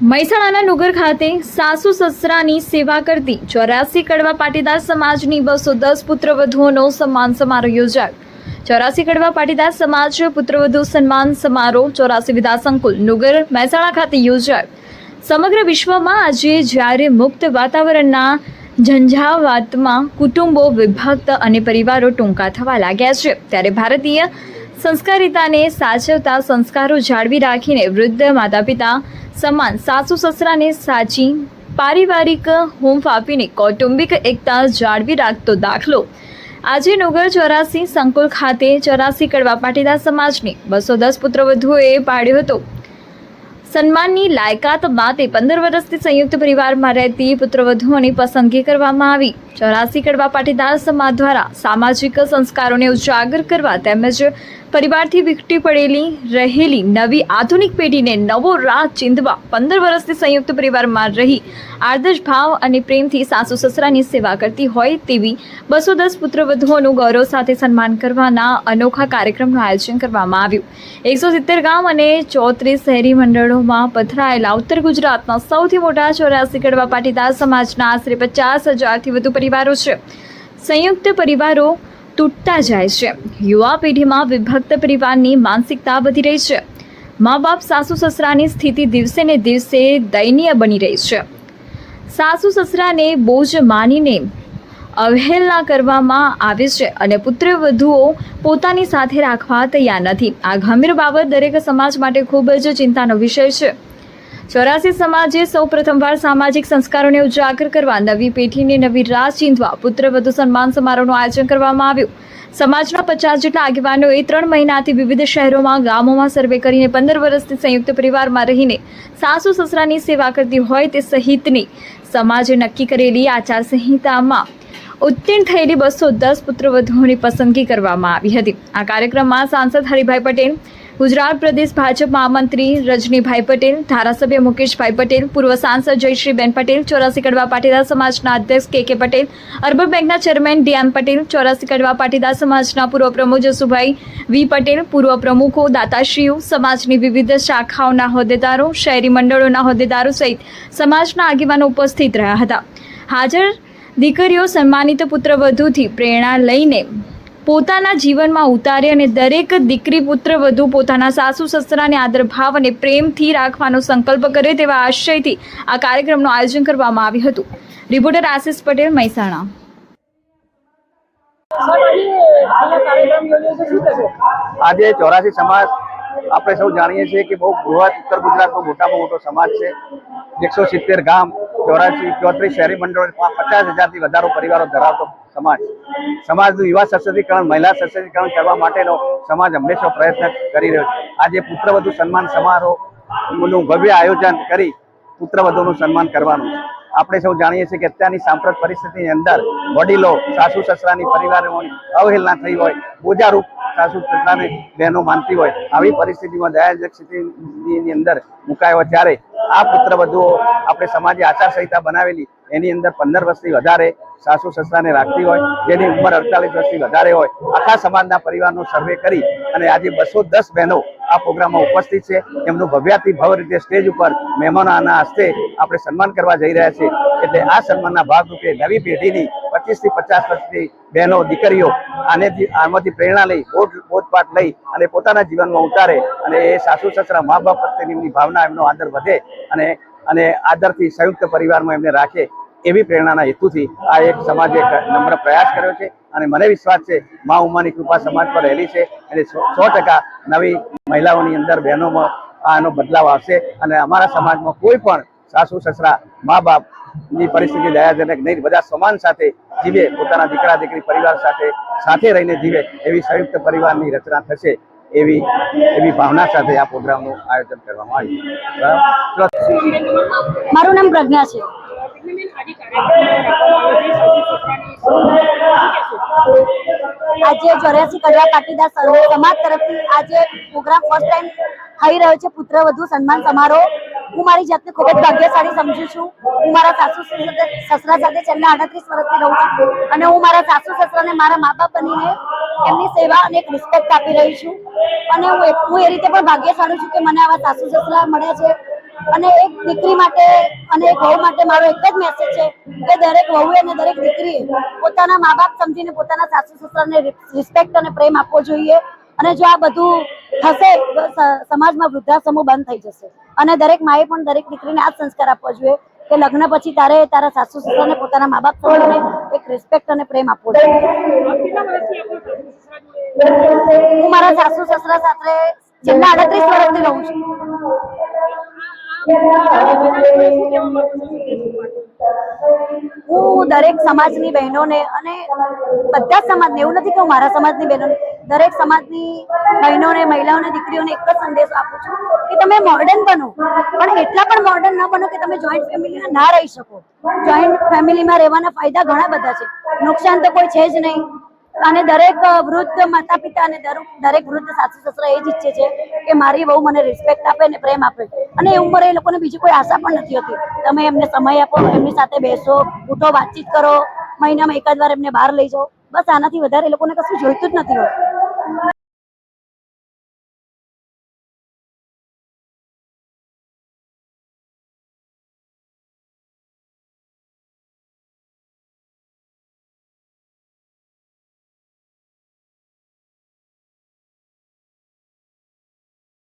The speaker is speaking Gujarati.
મહેસાણાના નુગર ખાતે સાસુ સસરાની સેવા કરતી ચોરાસી કડવા પાટીદાર સમાજની બસો દસ પુત્રવધુઓનો સન્માન સમારોહ યોજાયો. ચોરાસી કડવા પાટીદાર સમાજ પુત્રવધુ સન્માન સમારોહ ચોરાસી વિદ્યા સંકુલ નુગર મહેસાણા ખાતે યોજાયો. સમગ્ર વિશ્વમાં આજે જ્યારે મુક્ત વાતાવરણના ઝંઝાવાતમાં કુટુંબો, વિભક્ત અને પરિવારો ટૂંકા થવા લાગ્યા છે, ત્યારે ભારતીય સંસ્કારિતાને સાચવતા સંસ્કારો જાળવી રાખીને વૃદ્ધ માતા પિતા સમાન સાસુ સસરાને સાચી પારિવારિક હોમ આપીને કૌટુંબિક એકતા જાળવી રાખતો દાખલો. આજે નગર ચોરાસી સંકુલ ખાતે ચોરાસી કડવા પાટીદાર સમાજની બસો દસ પુત્રવધુઓએ પાડ્યો હતો. સન્માનની લાયકાત માટે પંદર વર્ષથી સંયુક્ત પરિવારમાં રહેતી પુત્રવધુઓની પસંદગી કરવામાં આવી. ચોરાસી કડવા પાટીદાર સમાજ દ્વારા સામાજિક સંસ્કારોને ઉજાગર કરવા તેમજ પરિવારથી વિખટી પડેલી રહેલી નવી આધુનિક પેઢીને નવો રાહ ચીંધવા પંદર વર્ષથી સંયુક્ત પરિવારમાં રહી, આદર્શ ભાવ અને પ્રેમથી સાસુ સસરાની સેવા કરતી હોય તેવી બસો દસ પુત્રવધુઓનું ગૌરવ સાથે સન્માન કરવાના અનોખા કાર્યક્રમનું આયોજન કરવામાં આવ્યું. એકસો સિત્તેર ગામ અને ચોત્રીસ શહેરી મંડળોમાં પથરાયેલા ઉત્તર ગુજરાતના સૌથી મોટા ચોરાસી કડવા પાટીદાર સમાજના આશરે પચાસ હજારથી વધુ પરિવારો છે. સંયુક્ત પરિવારો તૂટતા જાય છે. યુવા પેઢીમાં વિભક્ત પરિવારની માનસિકતા વધી રહી છે. મા બાપ સાસુ, સસરાની સ્થિતિ દિવસે ને દિવસે દયનીય બની રહી છે. સાસુ, સસરાને બોજ માનીને અવહેલના કરવામાં આવે છે અને પુત્રવધુઓ પોતાની સાથે રાખવા તૈયાર નથી. આ ગંભીર બાબત દરેક સમાજ માટે ખૂબ જ ચિંતાનો વિષય છે. ચોરાસી સમાજે સૌ પ્રથમવાર સામાજિક સંસ્કારોને ઉજાગર કરવા, નવી પેઢીને નવી રાહ ચીંધવા પુત્રવધુ સન્માન સમારોહનું આયોજન કરવામાં આવ્યું. સમાજના પચાસ જેટલા આગેવાનોએ ત્રણ મહિનાથી વિવિધ શહેરોમાં, ગામોમાં સર્વે કરીને પંદર વર્ષથી સંયુક્ત પરિવારમાં રહીને સાસુ સસરાની સેવા કરતી હોય તે સહિતની સમાજે નક્કી કરેલી આચારસંહિતામાં ઉત્તીર્ણ થયેલી બસો દસ પુત્રવધુઓની પસંદગી કરવામાં આવી હતી. આ કાર્યક્રમમાં સાંસદ હરિભાઈ પટેલ ગુજરાત પ્રદેશ ભાજપ મહામંત્રી રજનીભાઈ પટેલ, ધારાસભ્ય મુકેશભાઈ પટેલ, પૂર્વ સાંસદ જયશ્રીબેન પટેલ, ચોરાસી કડવા પાટીદાર સમાજના અધ્યક્ષ કે કે પટેલ, અર્બન બેંકના ચેરમેન ડીએમ પટેલ, ચોરાસી કડવા પાટીદાર સમાજના પૂર્વ પ્રમુખ જસુભાઈ વી પટેલ, પૂર્વ પ્રમુખો, દાતાશ્રીઓ, સમાજની વિવિધ શાખાઓના હોદ્દેદારો, શહેરી મંડળોના હોદ્દેદારો સહિત સમાજના આગેવાનો ઉપસ્થિત રહ્યા હતા. હાજર દીકરીઓ, સન્માનિત પુત્રવધુથી પ્રેરણા લઈને પોતાના જીવનમાં ઉતારે અને દરેક દીકરી પુત્ર વધુ પોતાના સાસુ, સસરાને આદરભાવ અને પ્રેમથી રાખવાનો સંકલ્પ કરે તેવા આશયથી આ કાર્યક્રમનું આયોજન કરવામાં આવ્યું હતું. રિપોર્ટર આશિષ પટેલ, મહેસાણા. આજે ચોરાસી સમાજ, આપણે સૌ જાણીએ છીએ કે બહુ બૃહદ ઉત્તર ગુજરાતનો મોટામાં મોટો સમાજ છે. એકસો સિત્તેર ગામ, ચોરાસી, ચોત્રીસ શહેરી મંડળ પચાસ હજારથી વધારો પરિવારો ધરાવતો સમાજ. સમાજનું યુવા સશક્તિકરણ, મહિલા સશક્તિકરણ કરવા માટેનો સમાજ હંમેશા પ્રયત્ન કરી રહ્યો છે. આજે પુત્રવધુ સન્માન સમારોહનું ભવ્ય આયોજન કરી પુત્રવધુનું સન્માન કરવાનું આપણે સૌ જાણીએ છીએ કે અત્યારની સાંપ્રત પરિસ્થિતિની અંદર વડીલો, સાસુ સસરાની પરિવારોની અવહેલના થઈ હોય બોજારૂપ સાસુ સસરાને બહેનો માનતી હોય, આવી પરિસ્થિતિમાં દયાજક સ્થિતિની અંદર મુકાયો ત્યારે આ પુત્રવધુઓ આપણે સમાજે આચારસંહિતા બનાવેલી, એની અંદર પંદર વર્ષથી વધારે સાસુ સસરાને રાખતી હોય, જેની ઉંમર અડતાલીસ વર્ષથી વધારે હોય. આખા સમાજના પરિવારનો સર્વે કરી અને આજે બસો દસ બહેનો આ પ્રોગ્રામમાં ઉપસ્થિત છે. એમનું ભવ્યાતિ ભવ્ય રીતે સ્ટેજ ઉપર મહેમાનોના હસ્તે આપણે સન્માન કરવા જઈ રહ્યા છીએ. એટલે આ સન્માનના ભાગરૂપે નવી પેઢીની પચીસથી પચાસ વર્ષની બહેનો, દીકરીઓ આને આમાંથી પ્રેરણા લઈ, બોધ, બોધપાઠ લઈ અને પોતાના જીવનમાં ઉતારે અને એ સાસુ, સસરા, મા બાપ પ્રત્યેની ભાવના એમનો આદર વધે અને અને આદરથી સંયુક્ત પરિવારમાં એમને રાખે. એવી પ્રેરણાના હેતુથી આ એક સમાજે નમ્ર પ્રયાસ કર્યો છે અને મને વિશ્વાસ છે મા ઉમાની કૃપા સમાજ પર રહેલી છે અને સો ટકા નવી મહિલાઓની અંદર બહેનોમાં આનો બદલાવ આવશે અને અમારા સમાજમાં કોઈ પણ સાસુ, સસરા, મા બાપ પરિસ્થિતિ દયાજનક નહીં, બધા સમાન સાથે જીવે, પોતાના દીકરા, દીકરી, પરિવાર સાથે સાથે રહીને જીવે એવી સંયુક્ત પરિવારની રચના થશે એવી એવી ભાવના સાથે આ પ્રોગ્રામનું આયોજન કરવામાં આવ્યું મારું નામ પ્રજ્ઞા છે. આજે ચોર્યાસી કડવા પાટીદાર સમાજ તરફથી આજે પ્રોગ્રામ ફર્સ્ટ ટાઈમ થઈ રહ્યો છે પુત્ર વધુ સન્માન સમારોહ. હું મારી જાતને ખૂબ જ ભાગ્યશાળી સમજુ છું. હું મારા સાસુ સાથે- સસરા સાથે છેલ્લા આડત્રીસ વર્ષથી રહું છું અને હું મારા સાસુ સસરાને મારા મા બાપ બનીને એમની સેવા અને એક રિસ્પેક્ટ આપી રહી છું. અને હું હું એ રીતે પણ ભાગ્યશાળી છું કે મને આવા સાસુ સસરા મળ્યા છે. અને એક દીકરી માટે અને એક વહુ માટે મારો એક જ મેસેજ છે કે દરેક વહુએ અને દરેક દીકરીએ પોતાના મા બાપ સમજીને પોતાના સાસુ સસરાને રિસ્પેક્ટ અને પ્રેમ આપવો જોઈએ અને જો આ બધું થશે સમાજમાં વૃદ્ધાશ્રમો બંધ થઈ જશે. અને દરેક માએ પણ દરેક દીકરીને આ સંસ્કાર આપવો જોઈએ કે લગ્ન પછી તારે તારા સાસુ સસરાને પોતાના મા બાપ સમજીને એક રિસ્પેક્ટ અને પ્રેમ આપવો જોઈએ. હું મારા સાસુ સસરા સાથે છેલ્લા અડત્રીસ વર્ષથી રહું છું. હું દરેક સમાજની બહેનોને અને બધા સમાજને, એવું નથી કે હું મારા સમાજની બહેનોને, દરેક સમાજની બહેનોને, મહિલાઓને, દીકરીઓને એક જ સંદેશ આપું છું કે તમે મોડર્ન બનો. પણ એટલા પણ મોડર્ન ન બનો કે તમે જોઈન્ટ ફેમિલીમાં ના રહી શકો. જોઈન્ટ ફેમિલીમાં રહેવાના ફાયદા ઘણા બધા છે. નુકસાન તો કોઈ છે જ નહીં. અને દરેક વૃદ્ધ માતા પિતા અને દરેક વૃદ્ધ સાસુ સસરા એ જ ઈચ્છે છે કે મારી બહુ મને રિસ્પેક્ટ આપે અને પ્રેમ આપે. અને એ ઉંમરે એ લોકોને બીજી કોઈ આશા પણ નથી હોતી. તમે એમને સમય આપો, એમની સાથે બેસો, ઉઠો, વાતચીત કરો, મહિનામાં એકાદ વાર એમને બહાર લઈ જાઓ. બસ આનાથી વધારે એ લોકોને કશું જોઈતું જ નથી હોતું.